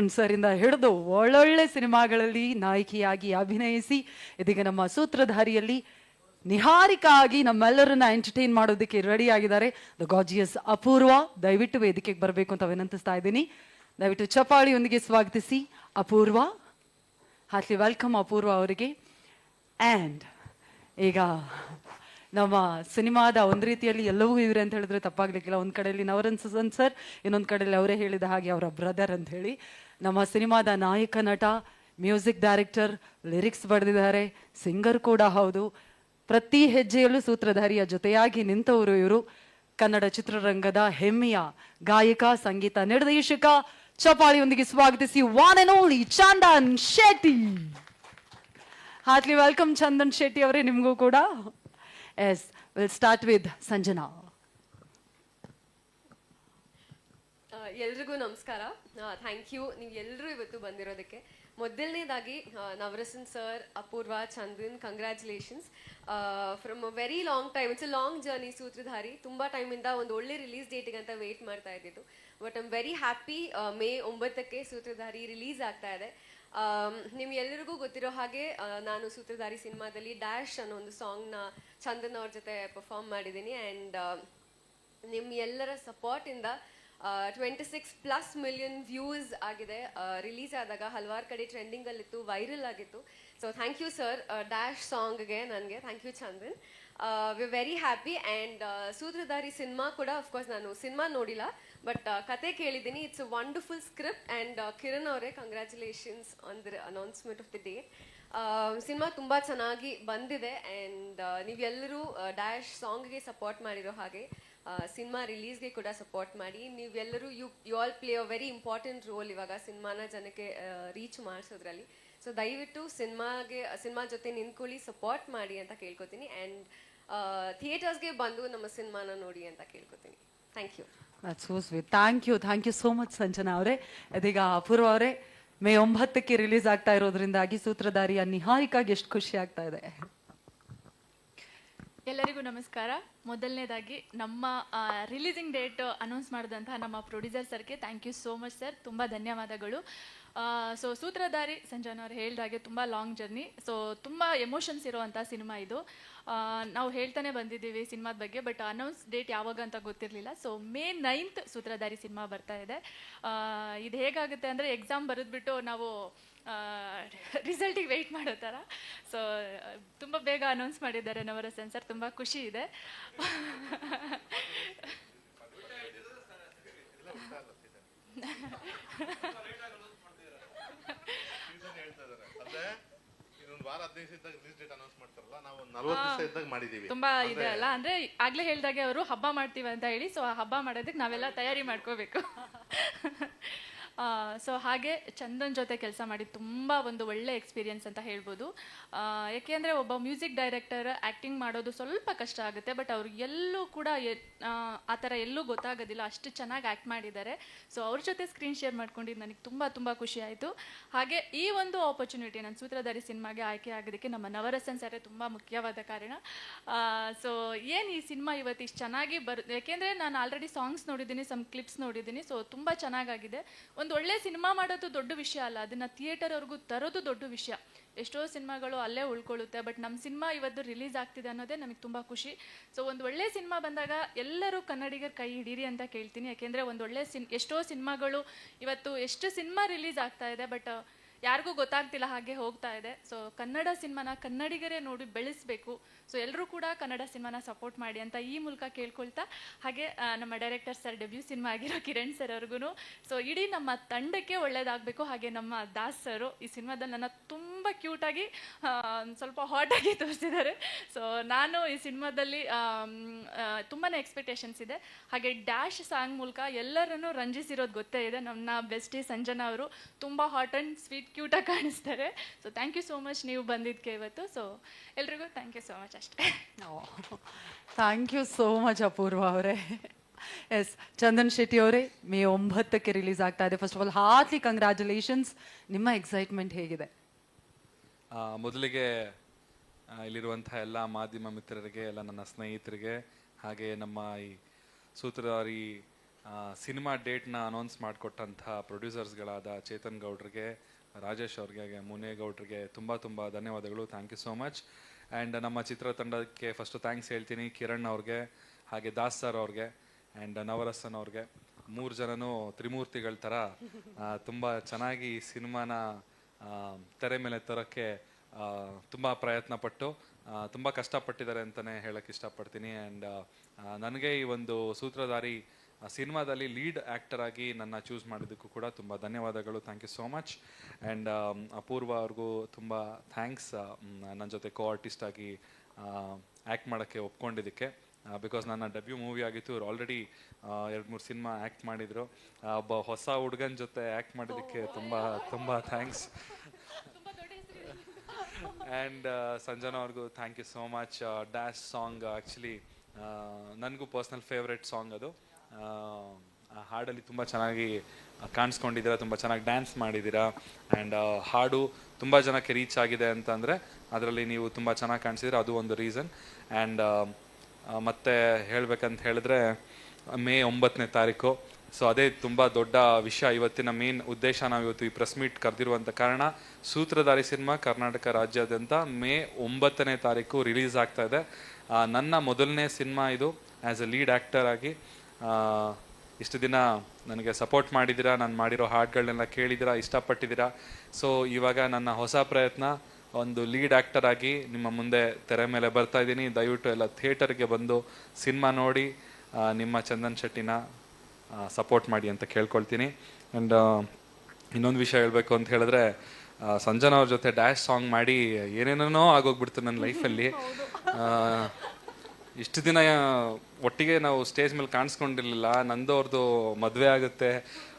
Chandran sir ಹಿಡಿದು ಒಳ್ಳೊಳ್ಳೆ ಸಿನಿಮಾಗಳಲ್ಲಿ ನಾಯಕಿಯಾಗಿ ಅಭಿನಯಿಸಿ, ಇದೀಗ ನಮ್ಮ ಸೂತ್ರಧಾರಿಯಲ್ಲಿ ನಿಹಾರಿಕಾ ಆಗಿ ನಮ್ಮೆಲ್ಲರನ್ನ ಎಂಟರ್ಟೈನ್ ಮಾಡೋದಕ್ಕೆ ರೆಡಿ ಆಗಿದ್ದಾರೆ. ದ ಗಾಜಿಯಸ್ ಅಪೂರ್ವ, ದಯವಿಟ್ಟು ವೇದಿಕೆಗೆ ಬರಬೇಕು ಅಂತ ವಿನಂತಿಸ್ತಾ ಇದ್ದೀನಿ. ದಯವಿಟ್ಟು ಚಪಾಳಿಯೊಂದಿಗೆ ಸ್ವಾಗತಿಸಿ. ಅಪೂರ್ವ, ಹಾರ್ಟ್ಲಿ ವೆಲ್ಕಮ್ ಅಪೂರ್ವ ಅವರಿಗೆ. ಆ್ಯಂಡ್ ಈಗ ನಮ್ಮ ಸಿನಿಮಾದ ಒಂದು ರೀತಿಯಲ್ಲಿ ಎಲ್ಲವೂ ಇವ್ರೆ ಅಂತ ಹೇಳಿದ್ರೆ ತಪ್ಪಾಗ್ಲಿಕ್ಕಿಲ್ಲ. ಒಂದು ಕಡೆಯಲ್ಲಿ ನವರನ್ ಸುಸನ್ ಸರ್, ಇನ್ನೊಂದು ಕಡೆಯಲ್ಲಿ ಅವರೇ ಹೇಳಿದ ಹಾಗೆ ಅವರ ಬ್ರದರ್ ಅಂತ ಹೇಳಿ. ನಮ್ಮ ಸಿನಿಮಾದ ನಾಯಕ ನಟ, ಮ್ಯೂಸಿಕ್ ಡೈರೆಕ್ಟರ್, ಲಿರಿಕ್ಸ್ ಬರೆದಿದ್ದಾರೆ, ಸಿಂಗರ್ ಕೂಡ ಹೌದು. ಪ್ರತಿ ಹೆಜ್ಜೆಯಲ್ಲೂ ಸೂತ್ರಧಾರಿಯ ಜೊತೆಯಾಗಿ ನಿಂತವರು ಇವರು. ಕನ್ನಡ ಚಿತ್ರರಂಗದ ಹೆಮ್ಮೆಯ ಗಾಯಕ, ಸಂಗೀತ ನಿರ್ದೇಶಕ ಚಪಾಳಿಯೊಂದಿಗೆ ಸ್ವಾಗತಿಸಿ one and only Chandan Shetty. Heartly welcome Chandan Shetty ಅವರೇ, ನಿಮಗೂ ಕೂಡ. Yes will start with Sanjana ಆ, ಎಲ್ರಿಗೂ ನಮಸ್ಕಾರ. ಥ್ಯಾಂಕ್ ಯು ನೀವು ಎಲ್ಲರೂ ಇವತ್ತು ಬಂದಿರೋದಕ್ಕೆ. ಮೊದಲನೇದಾಗಿ Navarasan sir Apoorva Chandan congratulations from a very long time it's a long journey Sutradhari. ತುಂಬ ಟೈಮಿಂದ ಒಂದು ಒಳ್ಳೆ ರಿಲೀಸ್ ಡೇಟಿಗೆ ಅಂತ ವೆಯ್ಟ್ ಮಾಡ್ತಾ ಇದ್ದಿದ್ದು. But I'm very happy May ಒಂಬತ್ತಕ್ಕೆ ಸೂತ್ರಧಾರಿ ರಿಲೀಸ್ ಆಗ್ತಾ ಇದೆ. ನಿಮ್ಗೆ ಎಲ್ಲರಿಗೂ ಗೊತ್ತಿರೋ ಹಾಗೆ ನಾನು ಸೂತ್ರಧಾರಿ ಸಿನಿಮಾದಲ್ಲಿ ಡ್ಯಾಶ್ ಅನ್ನೋ ಒಂದು ಸಾಂಗ್ನ ಚಂದನ್ ಅವ್ರ ಜೊತೆ ಪರ್ಫಾರ್ಮ್ ಮಾಡಿದ್ದೀನಿ. ಆ್ಯಂಡ್ ನಿಮ್ಮ ಎಲ್ಲರ ಸಪೋರ್ಟಿಂದ twenty six plus million views ಆಗಿದೆ. ರಿಲೀಸ್ ಆದಾಗ ಹಲವಾರು ಕಡೆ ಟ್ರೆಂಡಿಂಗಲ್ಲಿತ್ತು ವೈರಲ್ ಆಗಿತ್ತು. So thank you sir dash ಸಾಂಗ್ಗೆ ನನಗೆ. Thank you Chandan we very happy and Sutradhari cinema ಕೂಡ ಅಫ್ಕೋರ್ಸ್ ನಾನು ಸಿನಿಮಾ ನೋಡಿಲ್ಲ ಬಟ್ ಕತೆ ಕೇಳಿದ್ದೀನಿ. It's a wonderful script and Kiran ಅವರೇ congratulations on the announcement of the day cinema ತುಂಬ ಚೆನ್ನಾಗಿ ಬಂದಿದೆ ಆ್ಯಂಡ್ ನೀವೆಲ್ಲರೂ ಡ್ಯಾಶ್ ಸಾಂಗ್ಗೆ ಸಪೋರ್ಟ್ ಮಾಡಿರೋ ಹಾಗೆ ಸಿನಿಮಾ ರಿಲೀಸ್ಗೆ ಕೂಡ ಸಪೋರ್ಟ್ ಮಾಡಿ, ನೀವೆಲ್ಲರೂ you you all play a very important role ಇವಾಗ ಸಿನಿಮಾನ ಜನಕ್ಕೆ ರೀಚ್ ಮಾಡಿಸೋದ್ರಲ್ಲಿ. ಸೊ ದಯವಿಟ್ಟು ಸಿನಿಮಾಗೆ, ಸಿನಿಮಾ ಜೊತೆ ನಿಂತ್ಕೊಳ್ಳಿ ಸಪೋರ್ಟ್ ಮಾಡಿ ಅಂತ ಕೇಳ್ಕೊತೀನಿ ಆ್ಯಂಡ್ ಥಿಯೇಟರ್ಸ್ಗೆ ಬಂದು ನಮ್ಮ ಸಿನಿಮಾನ ನೋಡಿ ಅಂತ ಕೇಳ್ಕೊತೀನಿ. Thank you so sweet thank you thank you so much Sanjana ಅವರೇ. ಅದೀಗ ಅಪೂರ್ವ ಅವರೇ ಮೇ ಒಂಬತ್ತಕ್ಕೆ ರಿಲೀಸ್ ಆಗ್ತಾ ಇರೋದ್ರಿಂದಾಗಿ ಸೂತ್ರಧಾರಿಯ ನಿಹಾರಿಕಾಗಿ ಎಷ್ಟು ಖುಷಿ ಆಗ್ತಾ ಇದೆ. ಎಲ್ಲರಿಗೂ ನಮಸ್ಕಾರ. ಮೊದಲನೇದಾಗಿ ನಮ್ಮ ರಿಲೀಸಿಂಗ್ ಡೇಟ್ ಅನೌನ್ಸ್ ಮಾಡಿದಂತಹ ನಮ್ಮ ಪ್ರೊಡ್ಯೂಸರ್ ಸರ್ಗೆ thank you so much sir ತುಂಬ ಧನ್ಯವಾದಗಳು. ಸೊ ಸೂತ್ರಧಾರಿ ಸಂಜನ್ ಅವ್ರು ಹೇಳ್ದಾಗೆ ತುಂಬ ಲಾಂಗ್ ಜರ್ನಿ ಸೊ ತುಂಬ ಎಮೋಷನ್ಸ್ ಇರೋವಂಥ ಸಿನಿಮಾ ಇದು. ನಾವು ಹೇಳ್ತಾನೆ ಬಂದಿದ್ದೀವಿ ಸಿನಿಮಾದ ಬಗ್ಗೆ ಬಟ್ ಅನೌನ್ಸ್ ಡೇಟ್ ಯಾವಾಗ ಅಂತ ಗೊತ್ತಿರಲಿಲ್ಲ. So May ninth Sutradhari cinema ಬರ್ತಾ ಇದೆ. ಇದು ಹೇಗಾಗುತ್ತೆ ಅಂದರೆ ಎಕ್ಸಾಮ್ ಬರೆದ್ಬಿಟ್ಟು ನಾವು ರಿಸಲ್ಟಿಗೆ ವೆಯ್ಟ್ ಮಾಡೋ ಥರ. ಸೊ ತುಂಬ ಬೇಗ ಅನೌನ್ಸ್ ಮಾಡಿದ್ದಾರೆ ನವರಸನ್ ಸರ್ ತುಂಬ ಖುಷಿ ಇದೆ. ಅಂದ್ರೆ ಇನ್ನೊಂದು ವಾರ ಹದಿನೈದು ದಿವಸ ಇದ್ದಾಗ ರಿಲೀಸ್ ಡೇಟ್ ಅನೌನ್ಸ್ ಮಾಡ್ತಾರಲ್ಲ ನಾವು ಒಂದು ನಲ್ವತ್ತು ದಿವಸ ಇದ್ದಾಗ ಮಾಡಿದೀವಿ. ತುಂಬಾ ಇದೆ ಅಲ್ಲ ಅಂದ್ರೆ ಆಗ್ಲೇ ಹೇಳ್ದಾಗೆ ಅವರು ಹಬ್ಬ ಮಾಡ್ತೀವಿ ಅಂತ ಹೇಳಿ ಸೊ ಆ ಹಬ್ಬ ಮಾಡೋದಕ್ಕೆ ನಾವೆಲ್ಲ ತಯಾರಿ ಮಾಡ್ಕೋಬೇಕು. ಸೊ ಹಾಗೆ ಚಂದನ್ ಜೊತೆ ಕೆಲಸ ಮಾಡಿ ತುಂಬ ಒಂದು ಒಳ್ಳೆ ಎಕ್ಸ್ಪೀರಿಯನ್ಸ್ ಅಂತ ಹೇಳ್ಬೋದು. ಯಾಕೆಂದರೆ ಒಬ್ಬ ಮ್ಯೂಸಿಕ್ ಡೈರೆಕ್ಟರ್ ಆ್ಯಕ್ಟಿಂಗ್ ಮಾಡೋದು ಸ್ವಲ್ಪ ಕಷ್ಟ ಆಗುತ್ತೆ ಬಟ್ ಅವ್ರು ಎಲ್ಲೂ ಕೂಡ ಆ ಥರ ಎಲ್ಲೂ ಗೊತ್ತಾಗೋದಿಲ್ಲ, ಅಷ್ಟು ಚೆನ್ನಾಗಿ ಆ್ಯಕ್ಟ್ ಮಾಡಿದ್ದಾರೆ. ಸೊ ಅವ್ರ ಜೊತೆ ಸ್ಕ್ರೀನ್ ಶೇರ್ ಮಾಡ್ಕೊಂಡಿದ್ದು ನನಗೆ ತುಂಬ ತುಂಬ ಖುಷಿ ಆಯಿತು. ಹಾಗೆ ಈ ಒಂದು ಆಪರ್ಚುನಿಟಿ ನನ್ನ ಸೂತ್ರಧಾರಿ ಸಿನಿಮಾಗೆ ಆಯ್ಕೆ ಆಗೋದಕ್ಕೆ ನಮ್ಮ ನವರಸನ್ ಸರೇ ತುಂಬ ಮುಖ್ಯವಾದ ಕಾರಣ. ಸೊ ಏನು ಈ ಸಿನಿಮಾ ಇವತ್ತು ಇಷ್ಟು ಚೆನ್ನಾಗಿ ಬರು ಯಾಕೆಂದರೆ ನಾನು ಆಲ್ರೆಡಿ ಸಾಂಗ್ಸ್ ನೋಡಿದ್ದೀನಿ ಸಮ್ ಕ್ಲಿಪ್ಸ್ ನೋಡಿದ್ದೀನಿ ಸೊ ತುಂಬ ಚೆನ್ನಾಗಾಗಿದೆ. ಒಂದು ಒಳ್ಳೆ ಸಿನಿಮಾ ಮಾಡೋದು ದೊಡ್ಡ ವಿಷಯ ಅಲ್ಲ, ಅದನ್ನ ಥಿಯೇಟರ್ ಅವ್ರಿಗೂ ತರೋದು ದೊಡ್ಡ ವಿಷಯ. ಎಷ್ಟೋ ಸಿನಿಮಾಗಳು ಅಲ್ಲೇ ಉಳ್ಕೊಳ್ಳುತ್ತೆ, ಬಟ್ ನಮ್ಮ ಸಿನಿಮಾ ಇವತ್ತು ರಿಲೀಸ್ ಆಗ್ತಿದೆ ಅನ್ನೋದೇ ನಮಗೆ ತುಂಬ ಖುಷಿ. ಸೊ, ಒಂದು ಒಳ್ಳೆ ಸಿನಿಮಾ ಬಂದಾಗ ಎಲ್ಲರೂ ಕನ್ನಡಿಗರ ಕೈ ಹಿಡೀರಿ ಅಂತ ಕೇಳ್ತೀನಿ. ಯಾಕೆಂದರೆ ಒಂದು ಒಳ್ಳೆ ಸಿನ್, ಎಷ್ಟೋ ಸಿನಿಮಾಗಳು ಇವತ್ತು ಎಷ್ಟು ಸಿನಿಮಾ ರಿಲೀಸ್ ಆಗ್ತಾ ಇದೆ, ಬಟ್ ಯಾರಿಗೂ ಗೊತ್ತಾಗ್ತಿಲ್ಲ ಹಾಗೆ ಹೋಗ್ತಾ ಇದೆ. ಸೊ, ಕನ್ನಡ ಸಿನಿಮಾನ ಕನ್ನಡಿಗರೇ ನೋಡಿ ಬೆಳೆಸಬೇಕು. ಸೊ ಎಲ್ಲರೂ ಕೂಡ ಕನ್ನಡ ಸಿನಿಮಾನ ಸಪೋರ್ಟ್ ಮಾಡಿ ಅಂತ ಈ ಮೂಲಕ ಕೇಳ್ಕೊಳ್ತಾ, ಹಾಗೆ ನಮ್ಮ ಡೈರೆಕ್ಟರ್ ಸರ್ ಡೆಬ್ಯೂ ಸಿನಿಮಾ ಆಗಿರೋ ಕಿರಣ್ ಸರ್ ಅವ್ರಿಗೂ ಸೊ ಇಡೀ ನಮ್ಮ ತಂಡಕ್ಕೆ ಒಳ್ಳೇದಾಗಬೇಕು. ಹಾಗೆ ನಮ್ಮ ದಾಸ್ ಸರು ಈ ಸಿನಿಮಾದಲ್ಲಿ ನನ್ನ ತುಂಬ ಕ್ಯೂಟಾಗಿ ಸ್ವಲ್ಪ ಹಾಟಾಗಿ ತೋರಿಸಿದ್ದಾರೆ. ಸೊ ನಾನು ಈ ಸಿನಿಮಾದಲ್ಲಿ ತುಂಬಾ ಎಕ್ಸ್ಪೆಕ್ಟೇಷನ್ಸ್ ಇದೆ. ಹಾಗೆ ಡ್ಯಾಶ್ ಸಾಂಗ್ ಮೂಲಕ ಎಲ್ಲರನ್ನು ರಂಜಿಸಿರೋದು ಗೊತ್ತೇ ಇದೆ. ನಮ್ಮ ಬೆಸ್ಟಿ ಸಂಜನಾ ಅವರು ತುಂಬ ಹಾಟ್ ಆ್ಯಂಡ್ ಸ್ವೀಟ್ ಕ್ಯೂಟಾಗಿ ಕಾಣಿಸ್ತಾರೆ. So thank you so much ನೀವು ಬಂದಿದ್ದಕ್ಕೆ ಇವತ್ತು. ಸೊ ಎಲ್ರಿಗೂ ಥ್ಯಾಂಕ್ ಯು ಸೋ ಮಚ್ ಅಷ್ಟೇ. Thank you so much Apoorva ಅವರೇ. ಎಸ್ ಚಂದನ್ ಶೆಟ್ಟಿ ಅವರೇ ಮೇ ಒಂಬತ್ತಕ್ಕೆ ರಿಲೀಸ್ ಆಗ್ತಾ ಇದೆ. First of all heartly congratulations ನಿಮ್ಮ ಎಕ್ಸೈಟ್ಮೆಂಟ್ ಹೇಗಿದೆ? ಮೊದಲಿಗೆ ಇಲ್ಲಿರುವಂತಹ ಎಲ್ಲ ಮಾಧ್ಯಮ ಮಿತ್ರರಿಗೆ ಎಲ್ಲ ನನ್ನ ಸ್ನೇಹಿತರಿಗೆ ಹಾಗೆ ನಮ್ಮ ಈ ಸೂತ್ರಧಾರಿ ಸಿನಿಮಾ ಡೇಟ್ನ ಅನೌನ್ಸ್ ಮಾಡಿಕೊಟ್ಟಂತಹ ಪ್ರೊಡ್ಯೂಸರ್ಸ್ಗಳಾದ ಚೇತನ್ ಗೌಡ್ರಿಗೆ ರಾಜೇಶ್ ಅವ್ರಿಗೆ ಮುನೇಗೌಡ್ರಿಗೆ ತುಂಬ ತುಂಬ ಧನ್ಯವಾದಗಳು. Thank you so much and ನಮ್ಮ ಚಿತ್ರತಂಡಕ್ಕೆ ಫಸ್ಟು ಥ್ಯಾಂಕ್ಸ್ ಹೇಳ್ತೀನಿ ಕಿರಣ್ ಅವ್ರಿಗೆ, ಹಾಗೆ ದಾಸ್ ಸರ್ ಅವ್ರಿಗೆ ಆ್ಯಂಡ್ ನವರಸನ್ ಅವ್ರಿಗೆ. ಮೂರು ಜನನೂ ತ್ರಿಮೂರ್ತಿಗಳ ಥರ ತುಂಬ ಚೆನ್ನಾಗಿ ಸಿನಿಮಾನ ತೆರೆ ಮೇಲೆ ತರೋಕ್ಕೆ ತುಂಬ ಪ್ರಯತ್ನ ಪಟ್ಟು ತುಂಬ ಕಷ್ಟಪಟ್ಟಿದ್ದಾರೆ ಅಂತಲೇ ಹೇಳೋಕ್ಕೆ ಇಷ್ಟಪಡ್ತೀನಿ. ಆ್ಯಂಡ್ ನನಗೆ ಈ ಒಂದು ಸೂತ್ರಧಾರಿ ಸಿನಿಮಾದಲ್ಲಿ ಲೀಡ್ ಆ್ಯಕ್ಟರ್ ಆಗಿ ನನ್ನ ಚೂಸ್ ಮಾಡಿದ್ದಕ್ಕೂ ಕೂಡ ತುಂಬ ಧನ್ಯವಾದಗಳು. Thank you so much and Apoorva ಅವ್ರಿಗೂ ತುಂಬ ಥ್ಯಾಂಕ್ಸ್ ನನ್ನ ಜೊತೆ ಕೋ ಆರ್ಟಿಸ್ಟ್ ಆಗಿ ಆ್ಯಕ್ಟ್ ಮಾಡೋಕ್ಕೆ ಒಪ್ಕೊಂಡಿದ್ದಕ್ಕೆ ಬಿಕಾಸ್ ನನ್ನ ಡೆಬ್ಯೂ ಮೂವಿ ಆಗಿತ್ತು. ಇವ್ರು ಆಲ್ರೆಡಿ ಎರಡು ಮೂರು ಸಿನಿಮಾ ಆ್ಯಕ್ಟ್ ಮಾಡಿದರು. ಒಬ್ಬ ಹೊಸ ಹುಡುಗನ ಜೊತೆ ಆ್ಯಕ್ಟ್ ಮಾಡಿದ್ದಕ್ಕೆ ತುಂಬ ತುಂಬ ಥ್ಯಾಂಕ್ಸ್ ಆ್ಯಂಡ್ ಸಂಜನಾ ಅವ್ರಿಗೂ thank you so much dash song actually ನನಗೂ ಪರ್ಸ್ನಲ್ ಫೇವ್ರೆಟ್ ಸಾಂಗ್ ಅದು. ಆ, ಹಾಡಲ್ಲಿ ತುಂಬ ಚೆನ್ನಾಗಿ ಕಾಣಿಸ್ಕೊಂಡಿದ್ದೀರಾ ತುಂಬ ಚೆನ್ನಾಗಿ ಡ್ಯಾನ್ಸ್ ಮಾಡಿದ್ದೀರಾ ಆ್ಯಂಡ್ ಹಾಡು ತುಂಬ ಜನಕ್ಕೆ ರೀಚ್ ಆಗಿದೆ ಅಂತಂದರೆ ಅದರಲ್ಲಿ ನೀವು ತುಂಬ ಚೆನ್ನಾಗಿ ಕಾಣಿಸಿದ್ರೆ ಅದು ಒಂದು ರೀಸನ್ ಆ್ಯಂಡ್ ಮತ್ತೆ ಹೇಳಬೇಕಂತ ಹೇಳಿದ್ರೆ ಮೇ ಒಂಬತ್ತನೇ ತಾರೀಕು. ಸೊ ಅದೇ ತುಂಬ ದೊಡ್ಡ ವಿಷಯ ಇವತ್ತಿನ ಮೇನ್ ಉದ್ದೇಶ ನಾವು ಇವತ್ತು ಈ ಪ್ರೆಸ್ ಮೀಟ್ ಕರೆದಿರುವಂಥ ಕಾರಣ ಸೂತ್ರಧಾರಿ ಸಿನಿಮಾ ಕರ್ನಾಟಕ ರಾಜ್ಯಾದ್ಯಂತ ಮೇ ಒಂಬತ್ತನೇ ತಾರೀಕು ರಿಲೀಸ್ ಆಗ್ತಾ ಇದೆ. ನನ್ನ ಮೊದಲನೇ ಸಿನಿಮಾ ಇದು ಆ್ಯಸ್ ಎ ಲೀಡ್ ಆ್ಯಕ್ಟರ್ ಆಗಿ ಇಷ್ಟು ದಿನ ನನಗೆ ಸಪೋರ್ಟ್ ಮಾಡಿದ್ದೀರಾ? ನಾನು ಮಾಡಿರೋ ಹಾಡುಗಳನ್ನೆಲ್ಲ ಕೇಳಿದ್ದೀರಾ? ಇಷ್ಟಪಟ್ಟಿದ್ದೀರಾ? ಸೊ ಇವಾಗ ನನ್ನ ಹೊಸ ಪ್ರಯತ್ನ ಒಂದು ಲೀಡ್ ಆ್ಯಕ್ಟರ್ ಆಗಿ ನಿಮ್ಮ ಮುಂದೆ ತೆರೆ ಮೇಲೆ ಬರ್ತಾ ಇದ್ದೀನಿ. ದಯವಿಟ್ಟು ಎಲ್ಲ ಥಿಯೇಟರ್ಗೆ ಬಂದು ಸಿನಿಮಾ ನೋಡಿ ನಿಮ್ಮ ಚಂದನ್ ಶೆಟ್ಟಿನ ಸಪೋರ್ಟ್ ಮಾಡಿ ಅಂತ ಕೇಳ್ಕೊಳ್ತೀನಿ. ಆ್ಯಂಡ್ ಇನ್ನೊಂದು ವಿಷಯ ಹೇಳಬೇಕು ಅಂತ ಹೇಳಿದ್ರೆ ಸಂಜನಾ ಅವ್ರ ಜೊತೆ ಡ್ಯಾಶ್ ಸಾಂಗ್ ಮಾಡಿ ಏನೇನೋ ಆಗೋಗ್ಬಿಡ್ತು ನನ್ನ ಲೈಫಲ್ಲಿ ಇಷ್ಟು ದಿನ ಒಟ್ಟಿಗೆ ನಾವು ಸ್ಟೇಜ್ ಮೇಲೆ ಕಾಣಿಸ್ಕೊಂಡಿರ್ಲಿಲ್ಲ. ನಂದು ಅವ್ರದ್ದು ಮದುವೆ ಆಗುತ್ತೆ.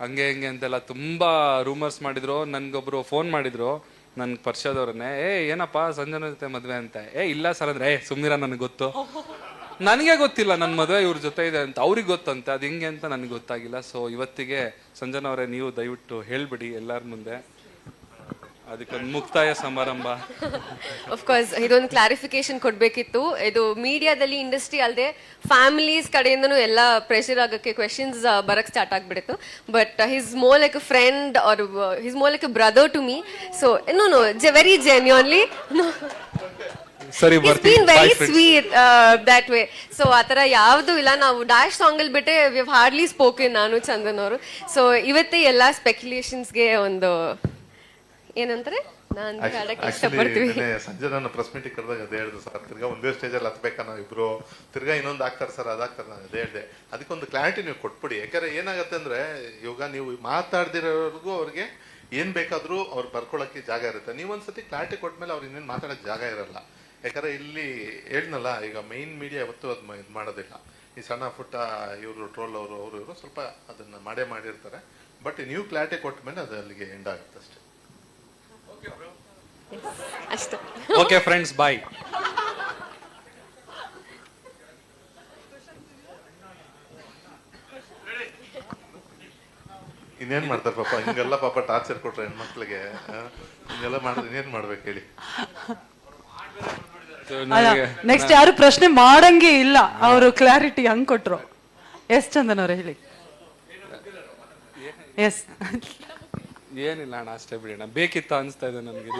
ಹಂಗೆ ಹಿಂಗೆ ಅಂತೆಲ್ಲ ತುಂಬ ರೂಮರ್ಸ್ ಮಾಡಿದ್ರು. ನನ್ಗೊಬ್ರು ಫೋನ್ ಮಾಡಿದ್ರು ನನ್ನ ಪರಿಚಯದವ್ರನ್ನೇ ಏ, ಏನಪ್ಪ ಸಂಜನ ಜೊತೆ ಮದುವೆ ಅಂತ? ಏ, ಇಲ್ಲ ಸರ್ ಅಂದ್ರೆ, ಏ, ಸುಮ್ನಿರ ನನಗೆ ಗೊತ್ತು? ನನಗೆ ಗೊತ್ತಿಲ್ಲ ನನ್ನ ಮದುವೆ ಇವ್ರ ಜೊತೆ ಇದೆ ಅಂತ. ಅವ್ರಿಗೆ ಗೊತ್ತಂತೆ. ಅದು ಹಿಂಗೆ ಅಂತ ನನಗೆ ಗೊತ್ತಾಗಿಲ್ಲ. ಸೊ ಇವತ್ತಿಗೆ ಸಂಜನಾ ಅವರೇ ನೀವು ದಯವಿಟ್ಟು ಹೇಳ್ಬಿಡಿ ಎಲ್ಲರ ಮುಂದೆ. ಅದಕ್ಕೊಂದು ಮುಕ್ತಾಯ ಸಮಾರಂಭ. ಕೋರ್ಸ್ ಇದೊಂದು ಕ್ಲಾರಿಫಿಕೇಶನ್ ಕೊಡಬೇಕಿತ್ತು. ಇದು ಮೀಡಿಯಾದಲ್ಲಿ ಇಂಡಸ್ಟ್ರಿ ಅಲ್ಲದೆ ಫ್ಯಾಮಿಲೀಸ್ ಕಡೆಯಿಂದನೂ ಎಲ್ಲ ಪ್ರೆಷರ್ ಆಗೋಕ್ಕೆ ಕ್ವೆಶನ್ಸ್ ಬರಕ್ಕೆ ಸ್ಟಾರ್ಟ್ ಆಗಿಬಿಡ್ತು. But he's more like a friend or he's more like a brother to me so no no very genuinely ಸರಿ been very. Sweet that way so ಆ ಥರ ಯಾವುದೂ ಇಲ್ಲ. ನಾವು ಡ್ಯಾಶ್ ಸಾಂಗಲ್ಲಿ ಬಿಟ್ಟೆ ವಿ ಹಾರ್ಡ್ಲಿ ಸ್ಪೋಕನ್ ನಾನು ಚಂದನ್ ಅವರು. ಸೊ ಇವತ್ತೇ ಎಲ್ಲ ಸ್ಪೆಕ್ಯುಲೇಷನ್ಸ್ಗೆ ಒಂದು ಏನಂತಾರೆ ನಾನು ಆಡಕ್ಕೆ ಇಷ್ಟಪಡ್ತೀವಿ. ಸಂಜೆ ನಾನು ಪ್ರೆಸ್ ಮೀಟಿಂಗ್ ಕರೆದಾಗ ಅದೇ ಹೇಳಿದೆ ಸರ್ ತಿರ್ಗಾ ಒಂದೇ ಸ್ಟೇಜಲ್ಲಿ ಹತ್ಬೇಕಾ ನಾವು ಇಬ್ರು ತಿರ್ಗಾ ಇನ್ನೊಂದು ಆಗ್ತಾರೆ ಸರ್ ಅದಾಗ್ತಾರೆ ನಾನು ಅದೇ ಹೇಳಿದೆ. ಅದಕ್ಕೊಂದು ಕ್ಲಾರಿಟಿ ನೀವು ಕೊಟ್ಬಿಡಿ. ಯಾಕಂದ್ರೆ ಏನಾಗುತ್ತೆ ಅಂದ್ರೆ ಇವಾಗ ನೀವು ಮಾತಾಡ್ದಿರೋರ್ಗೂ ಅವ್ರಿಗೆ ಏನ್ ಬೇಕಾದ್ರೂ ಅವ್ರು ಬರ್ಕೊಳಕ್ಕೆ ಜಾಗ ಇರುತ್ತೆ. ನೀವೊಂದ್ಸತಿ ಕ್ಲಾರಿಟಿ ಕೊಟ್ಮೇಲೆ ಅವ್ರು ಇನ್ನೇನು ಮಾತಾಡೋಕೆ ಜಾಗ ಇರಲ್ಲ. ಯಾಕಂದ್ರೆ ಇಲ್ಲಿ ಹೇಳ್ನಲ್ಲ ಈಗ ಮೈನ್ ಮೀಡಿಯಾ ಯಾವತ್ತೂ ಅದು ಇದು ಮಾಡೋದಿಲ್ಲ. ಈ ಸಣ್ಣ ಪುಟ್ಟ ಇವರು ಟ್ರೋಲ್ ಅವರು ಅವರು ಇವರು ಸ್ವಲ್ಪ ಅದನ್ನ ಮಾಡೇ ಮಾಡಿರ್ತಾರೆ. ಬಟ್ ನೀವು ಕ್ಲಾರಿಟಿ ಕೊಟ್ಟ ಮೇಲೆ ಅದು ಅಲ್ಲಿಗೆ ಎಂಡ್ ಆಗುತ್ತೆ ಅಷ್ಟೇ. ಅಷ್ಟೇ. ಓಕೆ ಫ್ರೆಂಡ್ಸ್ ಬಾಯ್ ಇನ್ನೇನ್ ಮಾಡ್ತಾರೆ ಪಾಪ? ಹಿಂಗೆಲ್ಲ ಪಾಪ ಟಾರ್ಚರ್ ಕೊಟ್ರೆ ಹೆಣ್ಮಕ್ಳಿಗೆ? ಹಿಂಗೆಲ್ಲ ಮಾಡಿದ್ರೆ ಇನ್ನೇನ್ ಮಾಡ್ಬೇಕು ಹೇಳಿ? ನೆಕ್ಸ್ಟ್ ಯಾರು ಪ್ರಶ್ನೆ ಮಾಡಂಗೆ ಇಲ್ಲ. ಅವರು ಕ್ಲಾರಿಟಿ ಹಂಗ್ ಕೊಟ್ರು. ಎಸ್ ಚಂದನ್ ಅವ್ರೆ ಹೇಳಿ. ಎಸ್. ಏನಿಲ್ಲ ಅಣ್ಣ, ಅಷ್ಟೇ ಬಿಡಿ ಅಣ್ಣ. ಬೇಕಿತ್ತ ಅನಿಸ್ತಾ ಇದೆ ನನಗೆ.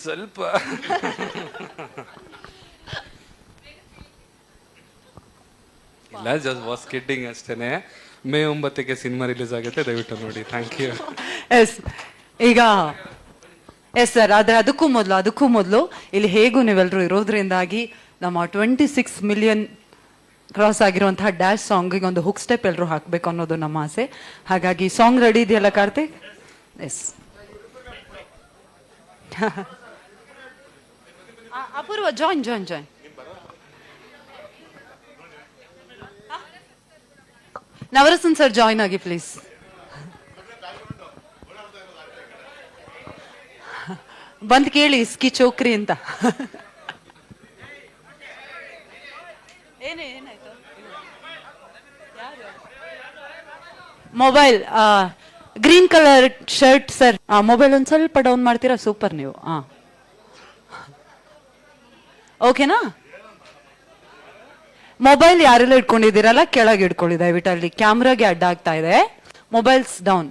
ಸ್ವಲ್ಪ. ಇಲ್ಲ ಜಸ್ಟ್ ವಾಸ್ ಕಿಡ್ಡಿಂಗ್ ಅಷ್ಟೇನೆ. ಮೇ ಒಂಬತ್ತಕ್ಕೆ ಸಿನಿಮಾ ರಿಲೀಸ್ ಆಗುತ್ತೆ, ದಯವಿಟ್ಟು ನೋಡಿ. ಥ್ಯಾಂಕ್ ಯು ಎಸ್ ಈಗ ಎಸ್ ಸರ್ ಆದರೆ ಅದಕ್ಕೂ ಮೊದಲು ಅದಕ್ಕೂ ಮೊದಲು ಇಲ್ಲಿ ಹೇಗೂ ನೀವೆಲ್ಲರೂ ಇರೋದ್ರಿಂದಾಗಿ ನಮ್ಮ ಟ್ವೆಂಟಿ ಸಿಕ್ಸ್ ಮಿಲಿಯನ್ ಕ್ರಾಸ್ ಆಗಿರುವಂತಹ ಡ್ಯಾಶ್ ಸಾಂಗಿಗೆ ಒಂದು ಹುಕ್ ಸ್ಟೆಪ್ ಎಲ್ಲರೂ ಹಾಕಬೇಕು ಅನ್ನೋದು ನಮ್ಮ ಆಸೆ. ಹಾಗಾಗಿ ಸಾಂಗ್ ರೆಡಿ ಇದೆಯಲ್ಲ Karthik? Yes Apoorva join join join Navarasan sir join ಆಗಿ ಪ್ಲೀಸ್ ಬಂದು ಕೇಳಿ ಇಸ್ಕಿ ಚೋಕ್ರಿ ಅಂತ. Mobile green colour shirt sir mobile ಒಂದ್ ಸ್ವಲ್ಪ ಡೌನ್ ಮಾಡ್ತೀರಾ? ಸೂಪರ್ ನೀವು. ಹಾ ಓಕೆನಾ ಮೊಬೈಲ್ ಯಾರೆಲ್ಲ ಇಟ್ಕೊಂಡಿದ್ದೀರಲ್ಲ, ಕೆಳಗೆ ಇಟ್ಕೊಳ್ಳಿ. ದಯವಿಟ್ಟು ಅಲ್ಲಿ ಕ್ಯಾಮ್ರಾಗೆ ಅಡ್ಡ ಆಗ್ತಾ ಇದೆ. Mobiles down